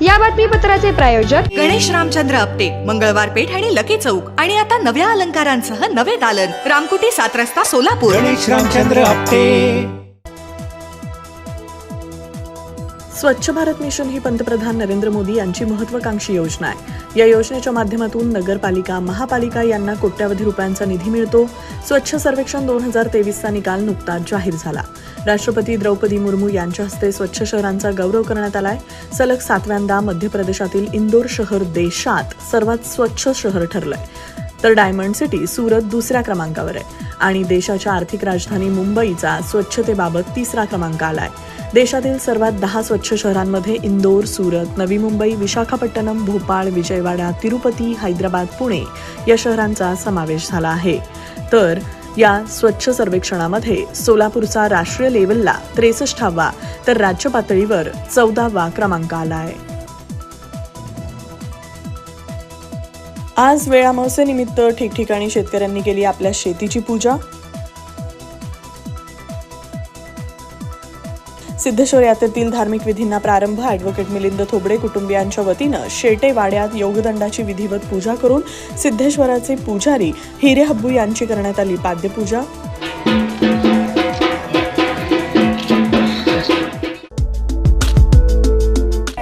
या बातमीपत्राचे प्रायोजक गणेश रामचंद्र अपटे मंगळवार पेठ आणि लकी चौक. आणि आता नव्या अलंकारांसह नवे दालन. रामकुटी सात रस्ता सोलापूर. गणेश रामचंद्र आपटे. स्वच्छ भारत मिशन ही पंतप्रधान नरेंद्र मोदी यांची महत्वाकांक्षी योजना आहे. या योजनेच्या माध्यमातून नगरपालिका महापालिका यांना कोट्यावधी रुपयांचा निधी मिळतो. स्वच्छ सर्वेक्षण दोन हजार तेवीसचा निकाल नुकताच जाहीर झाला. राष्ट्रपती द्रौपदी मुर्मू यांच्या हस्ते स्वच्छ शहरांचा गौरव करण्यात आलाय. सलग सातव्यांदा मध्य प्रदेशातील इंदोर शहर देशात सर्वात स्वच्छ शहर ठरलंय. तर डायमंड सिटी सुरत दुसऱ्या क्रमांकावर आहे. आणि देशाच्या आर्थिक राजधानी मुंबईचा स्वच्छतेबाबत तिसरा क्रमांक आलाय. देशातील सर्वात दहा स्वच्छ शहरांमध्ये इंदोर सुरत नवी मुंबई विशाखापट्टणम भोपाळ विजयवाडा तिरुपती हैदराबाद पुणे या शहरांचा समावेश झाला आहे. तर या स्वच्छ सर्वेक्षणामध्ये सोलापूरचा राष्ट्रीय लेवलला त्रेसष्टावा तर राज्य पातळीवर चौदावा क्रमांक आला आहे आज वेळामावसेनिमित्त ठिकठिकाणी शेतकऱ्यांनी केली आपल्या शेतीची पूजा. सिद्धेश्वर यात्रेतील धार्मिक विधींना प्रारंभ ॲडव्होकेट मिलिंद थोबडे कुटुंबियांच्या वतीनं शेटे वाड्यात योगदंडाची विधिवत पूजा करून सिद्धेश्वराचे पुजारी हिरे हब्बू यांची करण्यात आली पाद्यपूजा.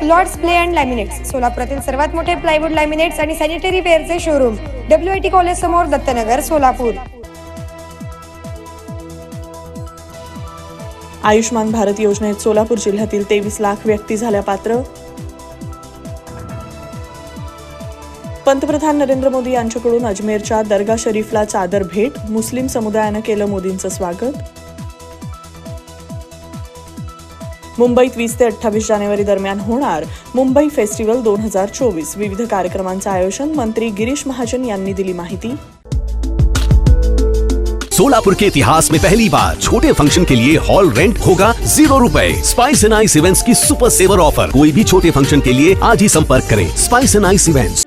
लॉर्ड्स प्ले अँड लॅमिनेट्स सोलापुरातील सर्वात मोठे प्लायवूड लॅमिनेट्स आणि sanitary ware showroom W I T college समोर दत्तनगर सोलापूर. आयुष्मान भारत योजनेत सोलापूर जिल्ह्यातील तेवीस लाख व्यक्ती झाल्या पात्र. पंतप्रधान नरेंद्र मोदी यांच्याकडून अजमेरच्या दर्गा शरीफला चादर भेट मुस्लिम समुदायानं केलं मोदींचं स्वागत. मुंबईत वीस ते अठ्ठावीस जानेवारी दरम्यान होणार मुंबई फेस्टिवल दोन हज़ार चोवीस. विविध कार्यक्रमांचं आयोजन मंत्री गिरीश महाजन यांनी दिली माहिती. सोलापुर के इतिहास में पहली बार छोटे फ़ंक्शन के लिए हॉल रेंट होगा ज़ीरो रूपए। स्पाइस एंड आइस इवेंट्स की सुपर सेवर ऑफ़र। कोई भी छोटे फ़ंक्शन के लिए आज ही संपर्क करें। Spice and ice events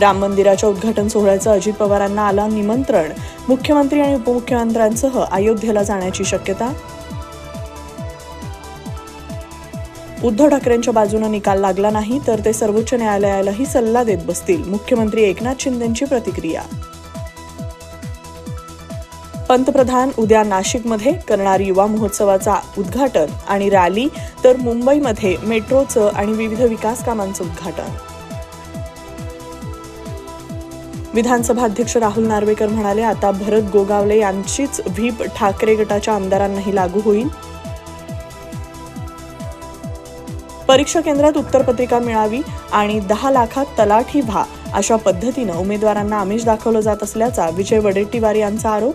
Ram मंदिराच्या उद्घाटन सोहळ्याचं अजित पवारांना आला निमंत्रण. मुख्यमंत्री आणि उपमुख्यमंत्र्यांसह अयोध्येला जाण्याची शक्यता? उद्धव ठाकरेंच्या बाजूने निकाल लागला नाही तर ते सर्वोच्च न्यायालयालाही सल्ला देत बसतील. मुख्यमंत्री एकनाथ शिंदेची प्रतिक्रिया? पंतप्रधान उद्या नाशिकमध्ये करणार युवा महोत्सवाचा उद्घाटन आणि रॅली तर मुंबईमध्ये मेट्रोचं आणि विविध विकास कामांचं उद्घाटन. विधानसभा अध्यक्ष राहुल नार्वेकर म्हणाले आता भरत गोगावले यांचीच व्हीप ठाकरे गटाच्या आमदारांनाही लागू होईल. परीक्षा केंद्रात उत्तरपत्रिका मिळावी आणि दहा लाखात तलाठी व्हा अशा पद्धतीनं उमेदवारांना आमिष दाखवलं जात असल्याचा विजय वडेट्टीवार यांचा आरोप.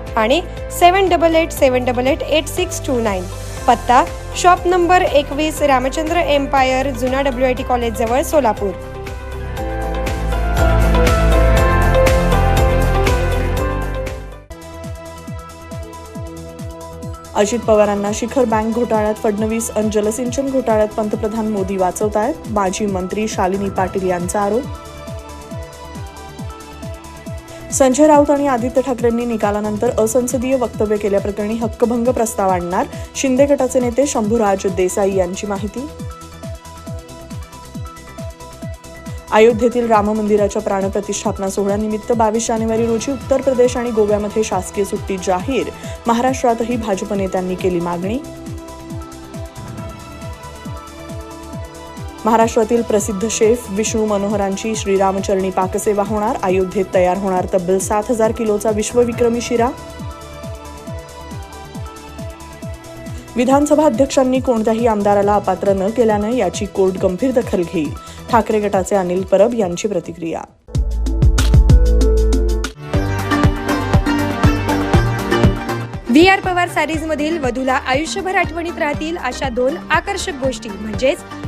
आणि seven double eight seven double eight eight six two nine. पत्ता शॉप नंबर एकवीस रामचंद्र एम्पायर जुना डब्ल्यू आय टी कॉलेजजवळ सोलापूर. अजित पवारांना शिखर बँक घोटाळ्यात फडणवीस आणि जलसिंचन घोटाळ्यात पंतप्रधान मोदी वाचवतायत. माजी मंत्री शालिनी पाटील यांचा आरोप संजय राऊत आणि आदित्य ठाकरेंनी निकालानंतर असंसदीय वक्तव्य केल्याप्रकरणी हक्कभंग प्रस्ताव आणणार. शिंदे गटाचे नेते शंभूराज देसाई यांची माहिती. अयोध्येतील राम मंदिराच्या प्राणप्रतिष्ठापना सोहळ्यानिमित्त बावीस जानेवारी रोजी उत्तर प्रदेश आणि गोव्यामध्ये शासकीय सुट्टी जाहीर. महाराष्ट्रातही भाजप नेत्यांनी केली मागणी. महाराष्ट्रातील प्रसिद्ध शेफ विष्णू मनोहरांची श्रीरामचरणी पाकसेवा होणार. अयोध्येत तयार होणार तब्बल सात हजार किलोचा विश्वविक्रमी शिरा. विधानसभा अध्यक्षांनी कोणत्याही आमदाराला अपात्र न केल्यानं याची कोर्ट गंभीर दखल घेईल. ठाकरे गटाचे अनिल परब यांची प्रतिक्रिया. व्ही आर पवार सारीज मधील वधूला आयुष्यभर आठवणीत राहतील अशा दोन आकर्षक गोष्टी. म्हणजेच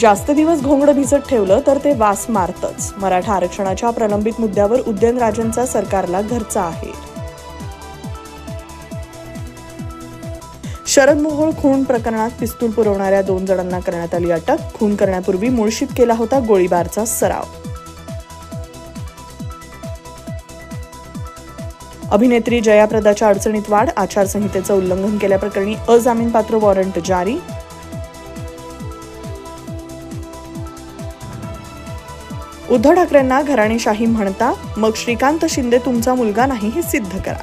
जास्त दिवस घोंगड भिजत ठेवलं तर ते वास मारतच. मराठा आरक्षणाच्या प्रलंबित मुद्द्यावर उदयनराजेंचा सरकारला घरचा आहे. शरद मोहोळ खून प्रकरणात पिस्तूल पुरवणाऱ्या दोन जणांना करण्यात आली अटक. खून करण्यापूर्वी मुळशीत केला होता गोळीबारचा सराव. अभिनेत्री जयाप्रदाच्या अडचणीत वाढ. आचारसंहितेचं उल्लंघन केल्याप्रकरणी अजामीनपात्र वॉरंट जारी. उद्धव ठाकरेंना घराणेशाही म्हणता मग श्रीकांत शिंदे तुमचा मुलगा नाही हे सिद्ध करा.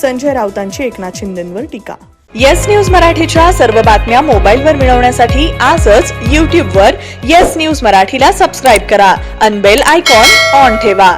संजय राऊतांची एकनाथ शिंदेंवर टीका. येस न्यूज मराठीच्या सर्व बातम्या मोबाईलवर मिळवण्यासाठी आजच यूट्यूबवर येस न्यूज मराठीला सबस्क्राईब करा. अनबेल आयकॉन ऑन ठेवा.